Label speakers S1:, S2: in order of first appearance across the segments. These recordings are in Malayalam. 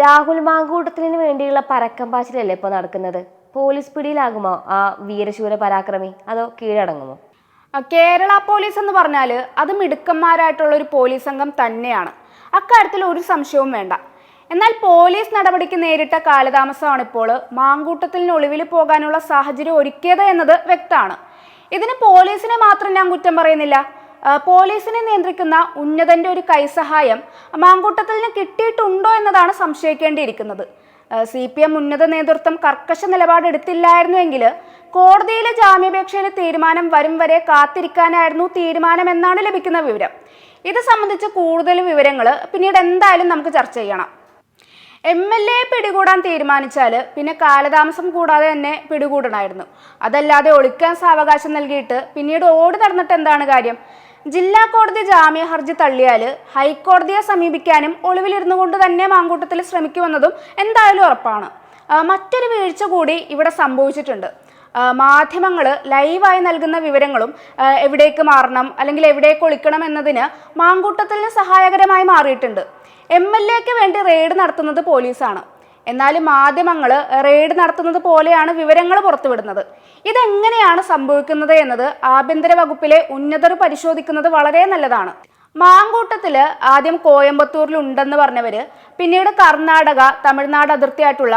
S1: രാഹുൽ മാങ്കൂട്ടത്തിന് വേണ്ടിയുള്ള പരക്കം പാച്ചിലല്ലേ ഇപ്പോൾ നടക്കുന്നത്? പോലീസ് പിടിയിലാകുമോ ആ വീരശൂര പരാക്രമി? അതോ കീഴടങ്ങുമോ?
S2: കേരള പോലീസ് എന്ന് പറഞ്ഞാൽ അത് മിടുക്കന്മാരായിട്ടുള്ള ഒരു പോലീസ് സംഘം തന്നെയാണ്. അക്കാര്യത്തിൽ ഒരു സംശയവും വേണ്ട. എന്നാൽ പോലീസ് നടപടിക്ക് നേരിട്ട കാലതാമസമാണ് ഇപ്പോൾ മാങ്കൂട്ടത്തിന് ഒളിവിൽ പോകാനുള്ള സാഹചര്യം ഒരുക്കിയത് എന്നത് വ്യക്തമാണ്. ഇതിന് പോലീസിനെ മാത്രം ഞാൻ കുറ്റം പറയുന്നില്ല. പോലീസിനെ നിയന്ത്രിക്കുന്ന ഉന്നതന്റെ ഒരു കൈസഹായം മാങ്കൂട്ടത്തിന് കിട്ടിയിട്ടുണ്ടോ എന്നതാണ് സംശയിക്കേണ്ടിയിരിക്കുന്നത്. സി പി എം ഉന്നത നേതൃത്വം കർക്കശ നിലപാടെടുത്തില്ലായിരുന്നുവെങ്കിൽ കോടതിയിലെ ജാമ്യാപേക്ഷയിലെ തീരുമാനം വരും വരെ കാത്തിരിക്കാനായിരുന്നു തീരുമാനം എന്നാണ് ലഭിക്കുന്ന വിവരം. ഇത് സംബന്ധിച്ച് കൂടുതൽ വിവരങ്ങൾ പിന്നീട് എന്തായാലും നമുക്ക് ചർച്ച ചെയ്യണം. എം എൽ എ പിടികൂടാൻ തീരുമാനിച്ചാൽ പിന്നെ കാലതാമസം കൂടാതെ തന്നെ പിടികൂടണമായിരുന്നു. അതല്ലാതെ ഒളിക്കാൻ സാവകാശം നൽകിയിട്ട് പിന്നീട് ഓടി നടന്നിട്ട് എന്താണ് കാര്യം? ജില്ലാ കോടതി ജാമ്യ ഹർജി തള്ളിയാൽ ഹൈക്കോടതിയെ സമീപിക്കാനും ഒളിവിലിരുന്നു കൊണ്ട് തന്നെ മാങ്കൂട്ടത്തിൽ ശ്രമിക്കുമെന്നതും എന്തായാലും ഉറപ്പാണ്. മറ്റൊരു വീഴ്ച കൂടി ഇവിടെ സംഭവിച്ചിട്ടുണ്ട്. മാധ്യമങ്ങൾ ലൈവായി നൽകുന്ന വിവരങ്ങളും എവിടേക്ക് മാറണം അല്ലെങ്കിൽ എവിടേക്ക് ഒളിക്കണം എന്നതിന് മാങ്കൂട്ടത്തിന് സഹായകരമായി മാറിയിട്ടുണ്ട്. എം എൽ എക്ക് വേണ്ടി റെയ്ഡ് നടത്തുന്നത് പോലീസാണ്. എന്നാൽ മാധ്യമങ്ങൾ റെയ്ഡ് നടത്തുന്നത് പോലെയാണ് വിവരങ്ങൾ പുറത്തുവിടുന്നത്. ഇതെങ്ങനെയാണ് സംഭവിക്കുന്നത് എന്നത് ആഭ്യന്തര വകുപ്പിലെ ഉന്നതർ പരിശോധിക്കുന്നത് വളരെ നല്ലതാണ്. മാങ്കൂട്ടത്തിൽ ആദ്യം കോയമ്പത്തൂരിൽ ഉണ്ടെന്ന് പറഞ്ഞവര് പിന്നീട് കർണാടക തമിഴ്നാട് അതിർത്തിയായിട്ടുള്ള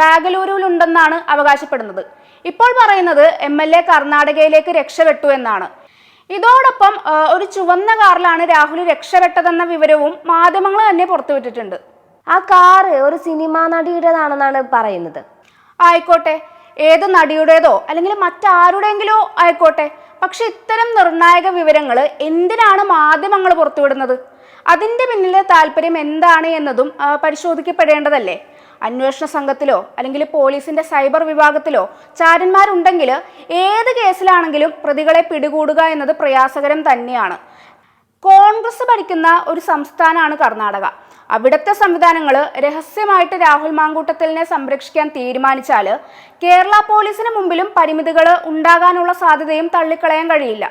S2: ബാംഗ്ലൂരുവിലുണ്ടെന്നാണ് അവകാശപ്പെടുന്നത്. ഇപ്പോൾ പറയുന്നത് എം എൽ എ കർണാടകയിലേക്ക് രക്ഷപ്പെട്ടു എന്നാണ്. ഇതോടൊപ്പം ഒരു ചുവന്ന കാറിലാണ് രാഹുൽ രക്ഷപ്പെട്ടതെന്ന വിവരവും മാധ്യമങ്ങൾ തന്നെ പുറത്തുവിട്ടിട്ടുണ്ട്.
S1: ആ കാറ് ഒരു സിനിമാ നടിയുടേതാണെന്നാണ് പറയുന്നത്.
S2: ആയിക്കോട്ടെ. ഏത് നടിയുടേതോ അല്ലെങ്കിൽ മറ്റാരുടെയെങ്കിലോ ആയിക്കോട്ടെ. പക്ഷെ ഇത്തരം നിർണായക വിവരങ്ങൾ എന്തിനാണ് മാധ്യമങ്ങൾ പുറത്തുവിടുന്നത്? അതിന്റെ പിന്നിലെ താല്പര്യം എന്താണ് എന്നതും പരിശോധിക്കപ്പെടേണ്ടതല്ലേ? അന്വേഷണ സംഘത്തിലോ അല്ലെങ്കിൽ പോലീസിന്റെ സൈബർ വിഭാഗത്തിലോ ചാരന്മാരുണ്ടെങ്കിൽ ഏത് കേസിലാണെങ്കിലും പ്രതികളെ പിടികൂടുക എന്നത് പ്രയാസകരം തന്നെയാണ്. കോൺഗ്രസ് ഭരിക്കുന്ന ഒരു സംസ്ഥാനമാണ് കർണാടക. അവിടുത്തെ സംവിധാനങ്ങൾ രഹസ്യമായിട്ട് രാഹുൽ മാങ്കൂട്ടത്തിലിനെ സംരക്ഷിക്കാൻ തീരുമാനിച്ചാൽ കേരള പോലീസിന് മുമ്പിലും പരിമിതികൾ ഉണ്ടാകാനുള്ള സാധ്യതയും തള്ളിക്കളയാൻ കഴിയില്ല.